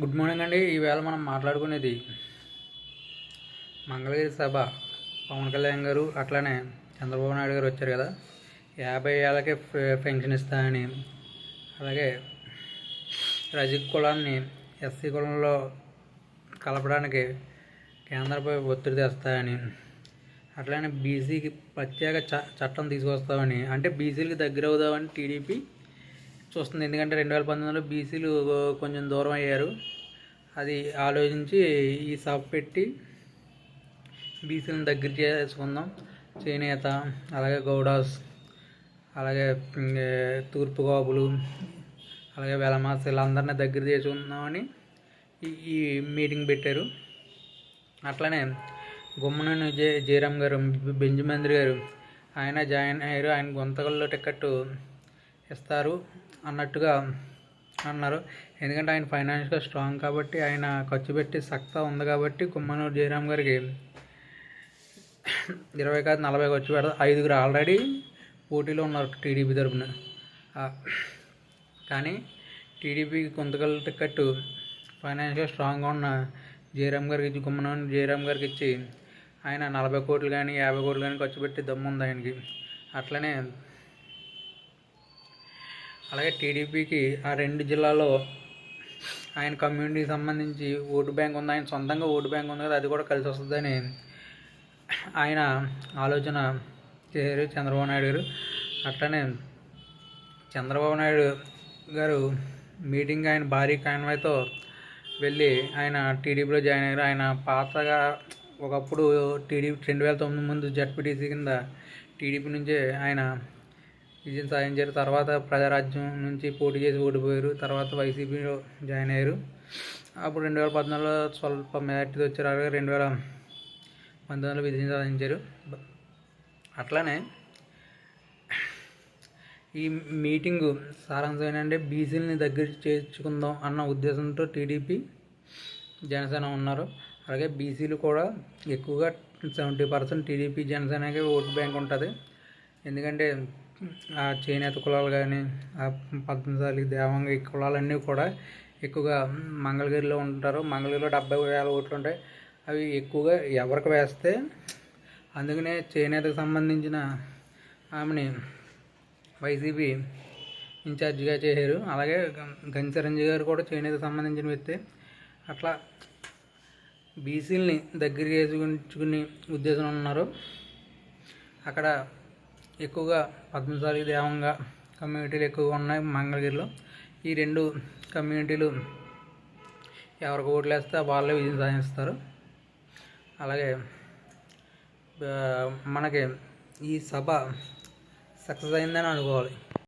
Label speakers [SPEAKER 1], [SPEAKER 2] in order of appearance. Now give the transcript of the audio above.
[SPEAKER 1] Good morning అండి. ఈవేళ మనం మాట్లాడుకునేది మంగళగిరి సభ. పవన్ కళ్యాణ్ గారు అట్లానే చంద్రబాబు నాయుడు గారు వచ్చారు కదా. యాభై ఏళ్ళకే పెన్షన్ ఇస్తానని. అలాగే రజిక్ కులాన్ని ఎస్సీ కులంలో కలపడానికి కేంద్రంపై ఒత్తిడి తెస్తాయని అట్లానే బీసీకి ప్రత్యేక చ చట్టం తీసుకొస్తామని. అంటే బీసీలకి దగ్గర అవుదామని టీడీపీ చూస్తుంది. ఎందుకంటే రెండు వేల పంతొమ్మిదిలో బీసీలు కొంచెం దూరం అయ్యారు. అది ఆలోచించి ఈ షాప్ పెట్టి బీసీలను దగ్గర చేసుకుందాం. చేనేత అలాగే గౌడాస్ అలాగే తూర్పు గోపులు అలాగే వెలమాస్ వీళ్ళందరినీ దగ్గర చేసుకుందామని ఈ మీటింగ్ పెట్టారు. అట్లనే గుమ్మనూని జే జయరామ్ గారు బెంజమంద్రి గారు ఆయన జాయిన్ అయ్యారు. ఆయన గుంతకల్లో టికెట్ ఇస్తారు అన్నట్టుగా అన్నారు. ఎందుకంటే ఆయన ఫైనాన్షియల్గా స్ట్రాంగ్ కాబట్టి ఆయన ఖర్చు పెట్టి సక్తా ఉంది కాబట్టి కుమ్మనూరు జయరామ్ గారికి ఇరవై కాదు నలభై ఖర్చు పెడతారు ఐదుగురు ఆల్రెడీ పోటీలో ఉన్నారు టీడీపీ తరఫున కానీ టీడీపీకి కొంతకల్ టికెట్ ఫైనాన్షియల్గా స్ట్రాంగ్గా ఉన్న జయరామ్ గారికి ఇచ్చి గుమ్మనూరు జయరామ్ గారికి ఇచ్చి ఆయన నలభై కోట్లు కానీ యాభై కోట్లు కానీ ఖర్చు పెట్టి దమ్ముంది ఆయనకి. అట్లనే అలాగే టీడీపీకి ఆ రెండు జిల్లాలో ఆయన కమ్యూనిటీకి సంబంధించి ఓటు బ్యాంక్ ఉంది. ఆయన సొంతంగా ఓటు బ్యాంక్ ఉంది కదా అది కూడా కలిసి వస్తుందని ఆయన ఆలోచన చేశారు చంద్రబాబు నాయుడు గారు. అట్లనే చంద్రబాబు నాయుడు గారు మీటింగ్ ఆయన భారీ కాన్వాయ్తో వెళ్ళి ఆయన టీడీపీలో జాయిన్ అయ్యారు. ఆయన పాతగా ఒకప్పుడు టీడీపీ రెండు వేల తొమ్మిది ముందు జడ్పీటీసీ కింద టీడీపీ నుంచే ఆయన విజయం సాధించారు. తర్వాత ప్రజారాజ్యం నుంచి పోటీ చేసి ఓడిపోయారు. తర్వాత వైసీపీలో జాయిన్ అయ్యారు. అప్పుడు రెండు వేల పద్నాలుగులో స్వల్ప మెజార్టీతో వచ్చారు అలాగే రెండు వేల పంతొమ్మిదిలో విజయం సాధించారు. అట్లానే ఈ మీటింగు సారాంశం ఏంటంటే బీసీలని దగ్గర చేర్చుకుందాం అన్న ఉద్దేశంతో టీడీపీ జనసేన ఉన్నారు. అలాగే బీసీలు కూడా ఎక్కువగా సెవెంటీ పర్సెంట్ టీడీపీ జనసేనకి ఓటు బ్యాంక్ ఉంటుంది. ఎందుకంటే ఆ చేనేత కులాలు కానీ ఆ పద్మశాలి దేవంగ ఈ కులాలన్నీ కూడా ఎక్కువగా మంగళగిరిలో ఉంటారు. మంగళగిరిలో డెబ్బై వేల ఓట్లు ఉంటాయి. అవి ఎక్కువగా ఎవరికి వేస్తే అందుకనే చేనేతకు సంబంధించిన ఆమెని వైసీపీ ఇన్ఛార్జిగా చేశారు. అలాగే గం- గారు కూడా చేనేతకు సంబంధించిన వ్యక్తి. అట్లా బీసీలని దగ్గర చేసుకుని ఉద్దేశం ఉన్నారు. అక్కడ ఎక్కువగా పద్మశాలి దేవంగా కమ్యూనిటీలు ఎక్కువగా ఉన్నాయి మంగళగిరిలో. ఈ రెండు కమ్యూనిటీలు ఎవరికి ఓట్లు వేస్తే వాళ్ళే విజయం సాధిస్తారు. అలాగే మనకి ఈ సభ సక్సెస్ అయిందని అనుకోవాలి.